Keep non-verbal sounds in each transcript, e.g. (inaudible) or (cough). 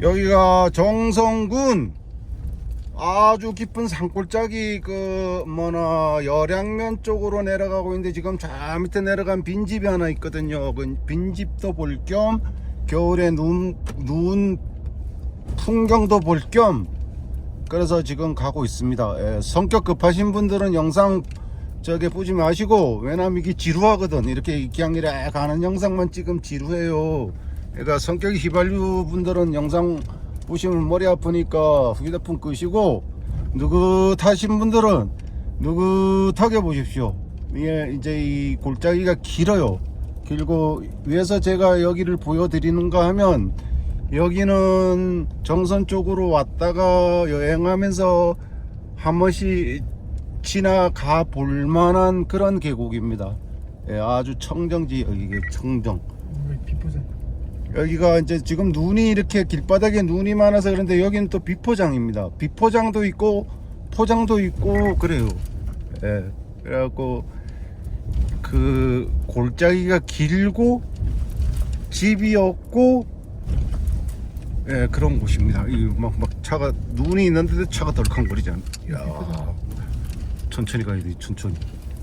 여기가 정성군 아주 깊은 산골짜기 그 뭐나 열양면 쪽으로 내려가고 있는데 지금 저 밑에 내려간 빈집이 하나 있거든요. 그 빈집도 볼 겸 겨울에 눈, 눈 풍경도 볼 겸 그래서 지금 가고 있습니다. 예, 성격 급하신 분들은 영상 저게 보지 마시고 왜냐면 이게 지루하거든. 이렇게 이래 가는 영상만 찍으면 지루해요. 그러니까 성격이 휘발유 분들은 영상 보시면 머리 아프니까 휴대폰 끄시고 느긋하신 분들은 느긋하게 보십시오. 이게 이제 이 골짜기가 길어요. 길고 위에서 제가 여기를 보여드리는가 하면 여기는 정선 쪽으로 왔다가 여행하면서 한 번씩 지나가 볼 만한 그런 계곡입니다. 예, 아주 청정지 여기 청정. 왜 비포장? 여기가 이제 지금 눈이 이렇게 길바닥에 눈이 많아서 그런데 여기는 또 비포장입니다. 비포장도 있고 포장도 있고 그래요. 예. 그래갖고 그 골짜기가 길고 집이 없고 예 그런 곳입니다. 이막 막 차가 눈이 있는데도 차가 덜컹거리지 않. 야 천천히 가야 돼 천천히.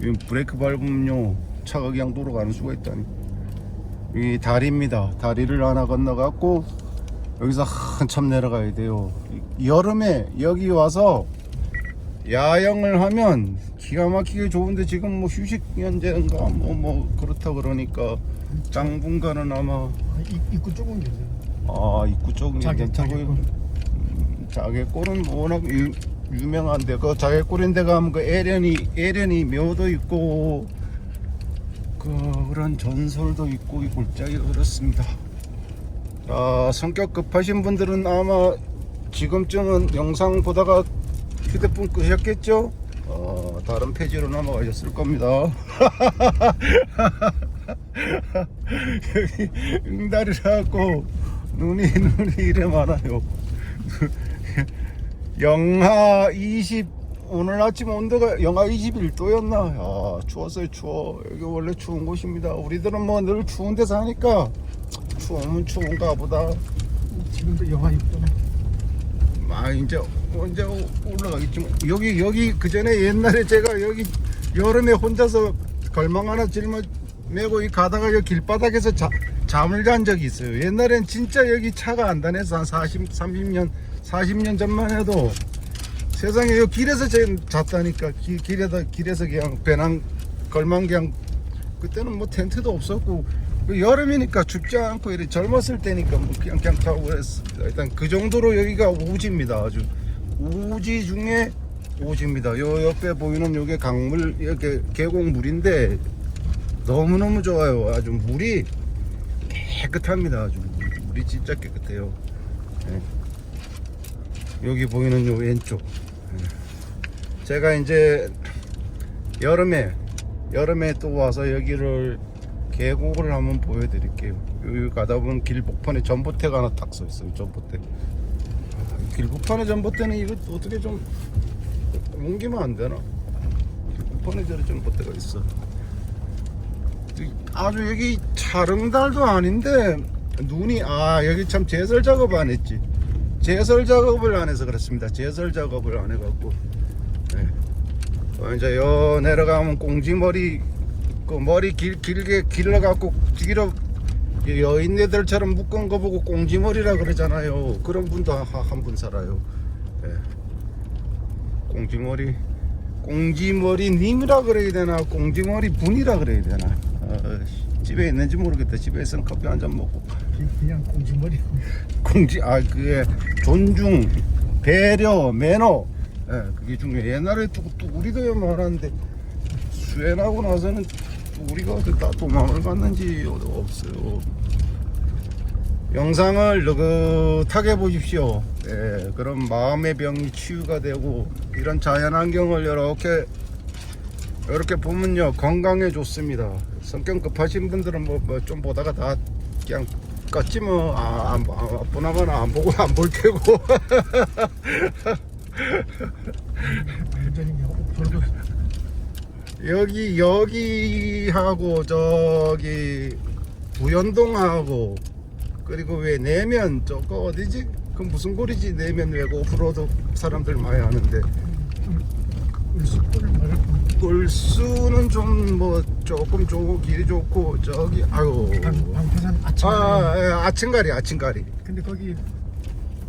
이 브레이크 밟으면요 차가 그냥 돌아가는 수가 있다니. 이 다리입니다. 다리를 하나 건너갖고 여기서 한참 내려가야 돼요. 이- 여름에 여기 와서 야영을 하면 기가 막히게 좋은데 지금 뭐 휴식 연재인가 뭐뭐 그렇다 그러니까 당분간은 아마 아, 입, 좁은 게 있어요. 아 입구 쪽은 자개- 괜찮고요. 자개골. 음, 자개골은 워낙 유, 유명한데 그 자개골인 데 가면 그 에련이 에련이 묘도 있고 그 그런 전설도 있고 이 골짜기가 그렇습니다. 아 성격 급하신 분들은 아마 지금쯤은 영상 보다가 휴대폰 끄셨겠죠? 어, 다른 페이지로 넘어가셨을 겁니다. (laughs) 여기 응달이라고 눈이 눈이 이래 많아요. 영하 20 오늘 아침 온도가 영하 21도였나? 야 추웠어요 추워. 여기 원래 추운 곳입니다. 우리들은 뭐 늘 추운 데 사니까 추우면 추운가 보다. 지금도 영하 6도. 아 이제 언제 올라가겠지 뭐. 여기 여기 그 전에 옛날에 제가 여기 여름에 혼자서 걸망 하나 짊어 메고 이 가다가 여기 길바닥에서 자, 잠을 잔 적이 있어요. 옛날엔 진짜 여기 차가 안 다녀서 한 40, 30년 40년 전만 해도 세상에 여기 길에서 제 잤다니까 길, 길에다 길에서 그냥 배낭 걸망 그냥 그때는 뭐 텐트도 없었고 그 여름이니까 춥지 않고 이래 젊었을 때니까 뭐 그냥 그냥 타고 그랬습니다. 일단 그 정도로 여기가 오지입니다. 아주 오지 중에 오지입니다. 요 옆에 보이는 요게 강물 이렇게 계곡물인데 너무 너무 좋아요. 아주 물이 깨끗합니다. 아주 물이 진짜 깨끗해요. 예. 여기 보이는 요 왼쪽. 예. 제가 이제 여름에 여름에 또 와서 여기를 계곡을 한번 보여드릴게요. 여기 가다 보면 길 복판에 전봇대가 하나 딱 서 있어요. 전봇대. 아, 길복판에 전봇대는 이거 어떻게 좀 옮기면 안 되나? 길 복판에 저런 전봇대가 있어. 이- 아주 여기 차릉달도 아닌데 눈이 아 여기 참 제설 작업 안 했지. 제설 작업을 안 해서 그렇습니다. 제설 작업을 안 해갖고. 네. 어, 이제 여 내려가면 꽁지머리 그 머리 길, 길게 길러갖고 길어 여인네들처럼 묶은 거 보고 꽁지머리라 그러잖아요. 그런 분도 한 분 살아요. 예. 꽁지머리 꽁지머리 님이라 그래야 되나? 꽁지머리 분이라 그래야 되나? 어, 집에 있는지 모르겠다. 집에 있으면 커피 한 잔 먹고. 그- 그냥 공지머리. 공지 아 그게 존중 배려 매너 예 그게 중요해 옛날에 또, 또 우리도 많았는데 수행하고 나서는 우리가 어디 다 도망을 갔는지 없어요. 영상을 느긋하게 보십시오. 예 그런 마음의 병이 치유가 되고 이런 자연환경을 이렇게 이렇게 보면요 건강에 좋습니다. 성격 급하신 분들은 뭐 좀 보다가 다 그냥 껐지 뭐. 아, 안, 아, 보나마나 안 보고 안 볼 테고. (laughs) 여기 여기 하고 저기 부연동하고 그리고 왜 내면 저거 어디지? 그 무슨 고리지? 내면 외고 오프로드 사람들 많이 하는데 울수는 좀 뭐 조금 좋고 길이 좋고 저기 아유 방- 방패산 아침. 아, 아, 예, 아침가리 아침가리 근데 거기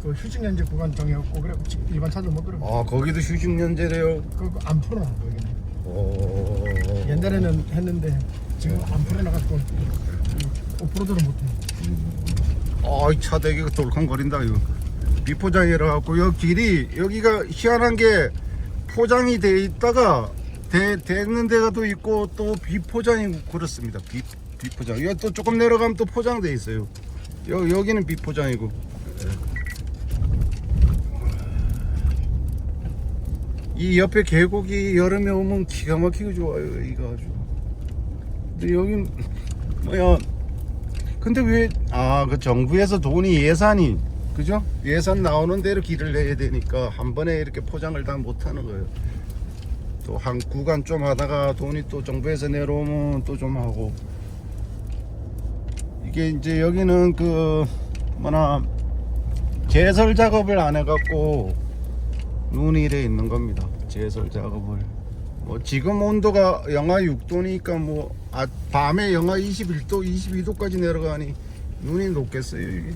그 휴증 연재 구간 정해갖고 그래 일반 차들 못 들어. 아 거기도 휴직연재래요 그거 안 풀어놔 거기는. 오. 옛날에는 했는데 지금 안 풀어놔갖고 오프로드를 못해. 아이 차 되게 돌컹거린다 이거 비포장이라 갖고 여기 길이 여기가 희한한 게 포장이 돼 있다가 돼, 되는 데가 또 있고 또 비포장이 그렇습니다 비, 비포장 여기 또 조금 내려가면 또 포장돼 있어요 여, 여기는 비포장이고 이 옆에 계곡이 여름에 오면 기가 막히게 좋아요 이거 아주. 근데 여긴 뭐야. 근데 왜 아 그 정부에서 돈이 예산이 그죠? 예산 나오는 대로 길을 내야 되니까 한 번에 이렇게 포장을 다 못하는 거예요. 또 한 구간 좀 하다가 돈이 또 정부에서 내려오면 또 좀 하고. 이게 이제 여기는 그 뭐나 제설 작업을 안 해갖고 눈이 이래 있는 겁니다. 제설 작업을. 뭐 지금 온도가 영하 6도니까 뭐 아, 밤에 영하 21도 22도까지 내려가니 눈이 녹겠어요 이게.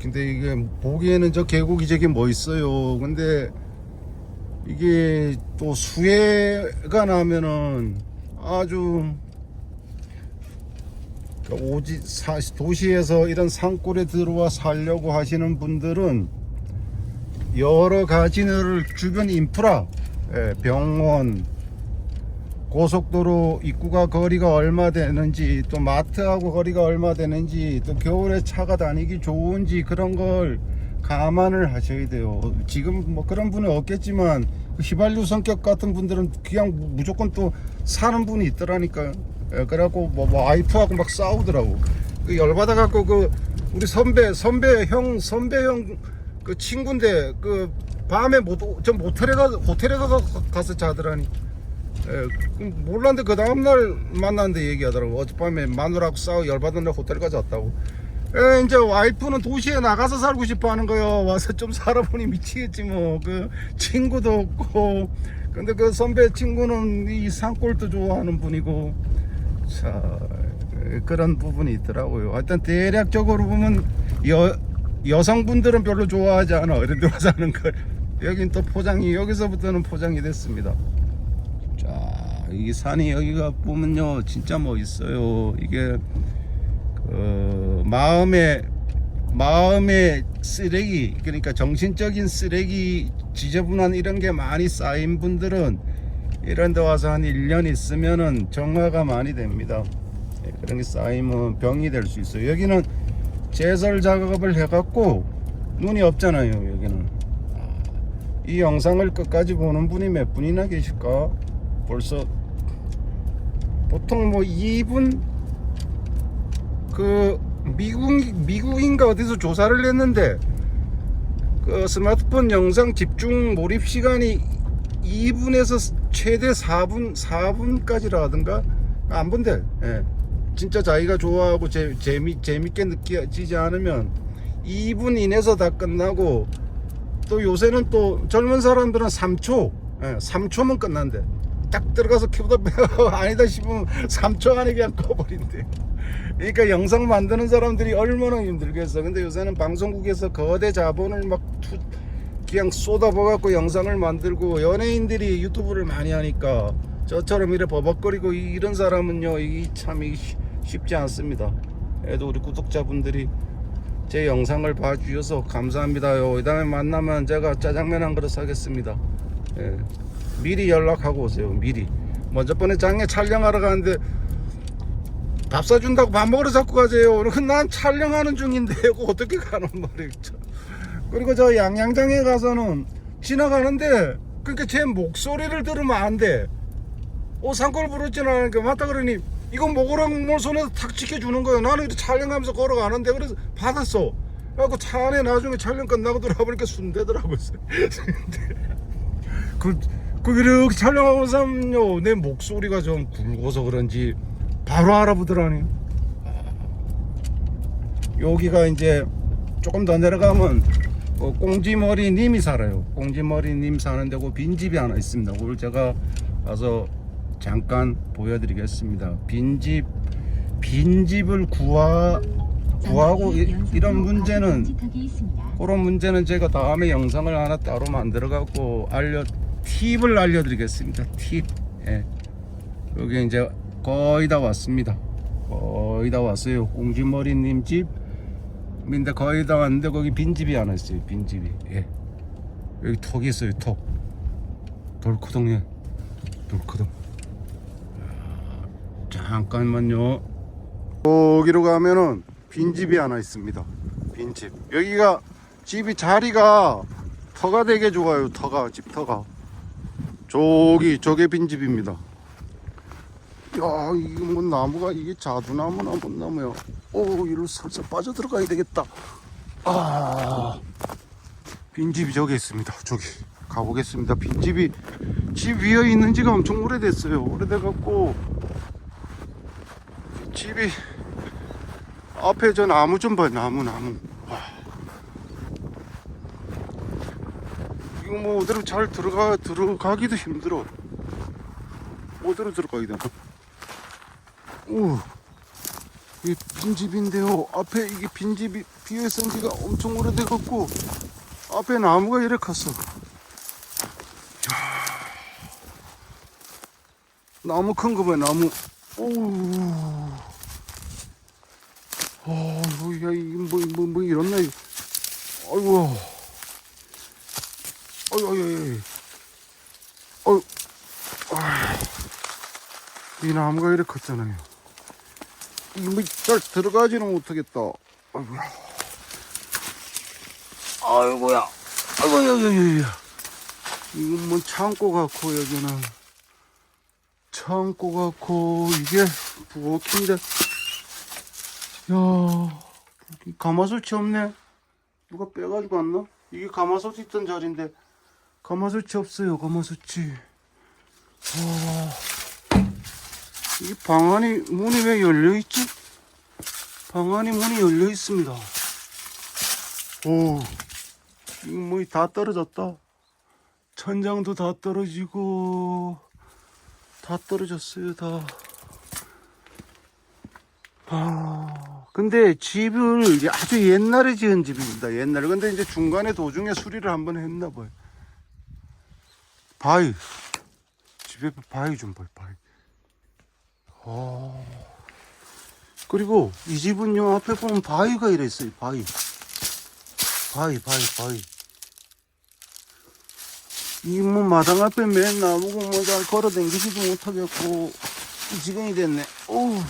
근데 이게 보기에는 저 계곡이 저게 멋있어요. 근데 이게 또 수해가 나면은 아주 그 오지 사, 도시에서 이런 산골에 들어와 살려고 하시는 분들은 여러 가지를 주변 인프라 예, 병원 고속도로 입구가 거리가 얼마 되는지 또 마트하고 거리가 얼마 되는지 또 겨울에 차가 다니기 좋은지 그런 걸 감안을 하셔야 돼요. 지금 뭐 그런 분은 없겠지만 그 휘발유 성격 같은 분들은 그냥 무조건 또 사는 분이 있더라니까요. 예, 그래갖고 뭐, 뭐 와이프하고 막 싸우더라고. 그 열받아 갖고 그 우리 선배 선배 형 선배 형 그 친구인데 그 밤에 못저 모텔에 가 호텔에 가 가서 자더라니. 예, 몰랐는데 그 다음날 만났는데 얘기하더라고. 어젯밤에 마누라하고 싸워 열받았는데 호텔 가서 왔다고. 예, 이제 와이프는 도시에 나가서 살고 싶어 하는 거요. 와서 좀 살아보니 미치겠지 뭐. 그 친구도 없고. 근데 그 선배 친구는 이 산골도 좋아하는 분이고. 자 예, 그런 부분이 있더라고요. 하여튼 대략적으로 보면 여, 여성분들은 별로 좋아하지 않아 데 와서 하는 걸 여긴 또 포장이 여기서부터는 포장이 됐습니다 자, 이 산이 여기가 보면요, 진짜 멋있어요. 이게 그 마음의 마음의 쓰레기, 그러니까 정신적인 쓰레기, 지저분한 이런 게 많이 쌓인 분들은 이런 데 와서 한 1년 있으면은 정화가 많이 됩니다. 예, 그런 게 쌓이면 병이 될 수 있어요. 여기는 제설 작업을 해갖고 눈이 없잖아요. 여기는 아, 이 영상을 끝까지 보는 분이 몇 분이나 계실까? 벌써 보통 뭐 2분 그 미국 미국인가 어디서 조사를 했는데 그 스마트폰 영상 집중 몰입 시간이 2분에서 최대 4분 4분까지라든가 안 본대. 예. 진짜 자기가 좋아하고 재, 재미 재밌게 느껴지지 않으면 2분 이내에서 다 끝나고 또 요새는 또 젊은 사람들은 3초, 예, 3초면 끝난대. 딱 들어가서 키보드 (laughs) 아니다 싶으면 3초 안에 그냥 꺼버린대. 그러니까 영상 만드는 사람들이 얼마나 힘들겠어. 근데 요새는 방송국에서 거대 자본을 막 투, 그냥 쏟아부어갖고 영상을 만들고 연예인들이 유튜브를 많이 하니까 저처럼 이래 버벅거리고 이- 이런 사람은요, 이참 쉽지 않습니다. 그래도 우리 구독자분들이 제 영상을 봐주셔서 감사합니다요. 이 다음에 만나면 제가 짜장면 한 그릇 사겠습니다. 예. 미리 연락하고 오세요. 미리. 먼저 번에 장에 촬영하러 가는데 밥 사준다고 밥 먹으러 자꾸 가세요. 난 촬영하는 중인데 (laughs) 어떻게 가는 말이죠. 그리고 저 양양장에 가서는 지나가는데 그러니까 제 목소리를 들으면 안 돼. 어 산골 부르지는 않으니까 맞다 그러니 이건 목오랑 뭘 손에서 탁 지켜주는 거예요. 나는 이렇게 촬영하면서 걸어가는데 그래서 받았어. 그래갖고 차 안에 나중에 촬영 끝나고 들어가보니까 순대더라고요. 그, 그 이렇게 촬영하고 있으면요 내 목소리가 좀 굵어서 그런지 바로 알아보더라니. 아, 여기가 이제 조금 더 내려가면 어, 꽁지머리 님이 살아요. 꽁지머리 님 사는 데고 빈집이 하나 있습니다. 오늘 제가 가서 잠깐 보여드리겠습니다. 빈집 빈집을 구하 구하고 이, 이런 문제는 그런 문제는 제가 다음에 영상을 하나 따로 만들어 갖고 알려 팁을 알려드리겠습니다. 팁. 예. 여기 이제 거의 다 왔습니다. 거의 다 왔어요. 꽁지머리님 집인데 거의 다 왔는데 거기 빈집이 하나 있어요. 빈집이. 예. 여기 턱이 있어요. 턱. 돌크동네. 돌크동. 잠깐만요. 여기로 가면은 빈집이 하나 있습니다. 빈집. 여기가 집이 자리가 터가 되게 좋아요. 터가 집 터가. 저기 저게 빈집입니다. 야 이거 뭐 나무가 이게 자두나무나 뭔 나무야? 오 이리로 살살 빠져 들어가야 되겠다. 아 빈집이 저기 있습니다. 저기 가보겠습니다. 빈집이 집 위에 있는 지가 엄청 오래됐어요. 오래돼갖고 집이 앞에 저 나무 좀 봐요. 나무 나무. 와. 이거 뭐 어디로 잘 들어가 들어가기도 힘들어. 어디로 들어가야 되나? 오, 이게 빈집인데요. 앞에 이게 빈집이 비어 쓴 지가 엄청 오래돼갖고 앞에 나무가 이래 컸어. 나무 큰 거 봐, 나무. 오. 어, 야, 이게 뭐, 뭐, 뭐, 이렇나, 이거. 아이고. 어이, 어이, 어이. 어이. 아. 이 나무가 이렇게 컸잖아요. 이거 뭐잘 들어가지는 못하겠다. 아이고야. 아이고야. 아이고, 여기, 여기, 여기. 이건 뭐 창고 같고, 여기는. 창고 같고, 이게 부엌인데. 야, 가마솥이 없네. 누가 빼가지고 왔나? 이게 가마솥 있던 자리인데 가마솥이 없어요. 가마솥이. 와, 이 방안이 문이 왜 열려 있지? 방안이 문이 열려 있습니다. 오, 이거 뭐 다 떨어졌다. 천장도 다 떨어지고 다 떨어졌어요. 다. 아, 근데 집을 아주 옛날에 지은 집입니다. 옛날에. 근데 이제 중간에 도중에 수리를 한번 했나 봐요. 바위. 집에 바위 좀 봐요, 바위. 아. 그리고 이 집은요, 앞에 보면 바위가 이래 있어요, 바위. 바위, 바위, 바위. 이 뭐 마당 앞에 맨 나무고 뭐잘 걸어 댕기지도 못하겠고, 이 지경이 됐네. 어우.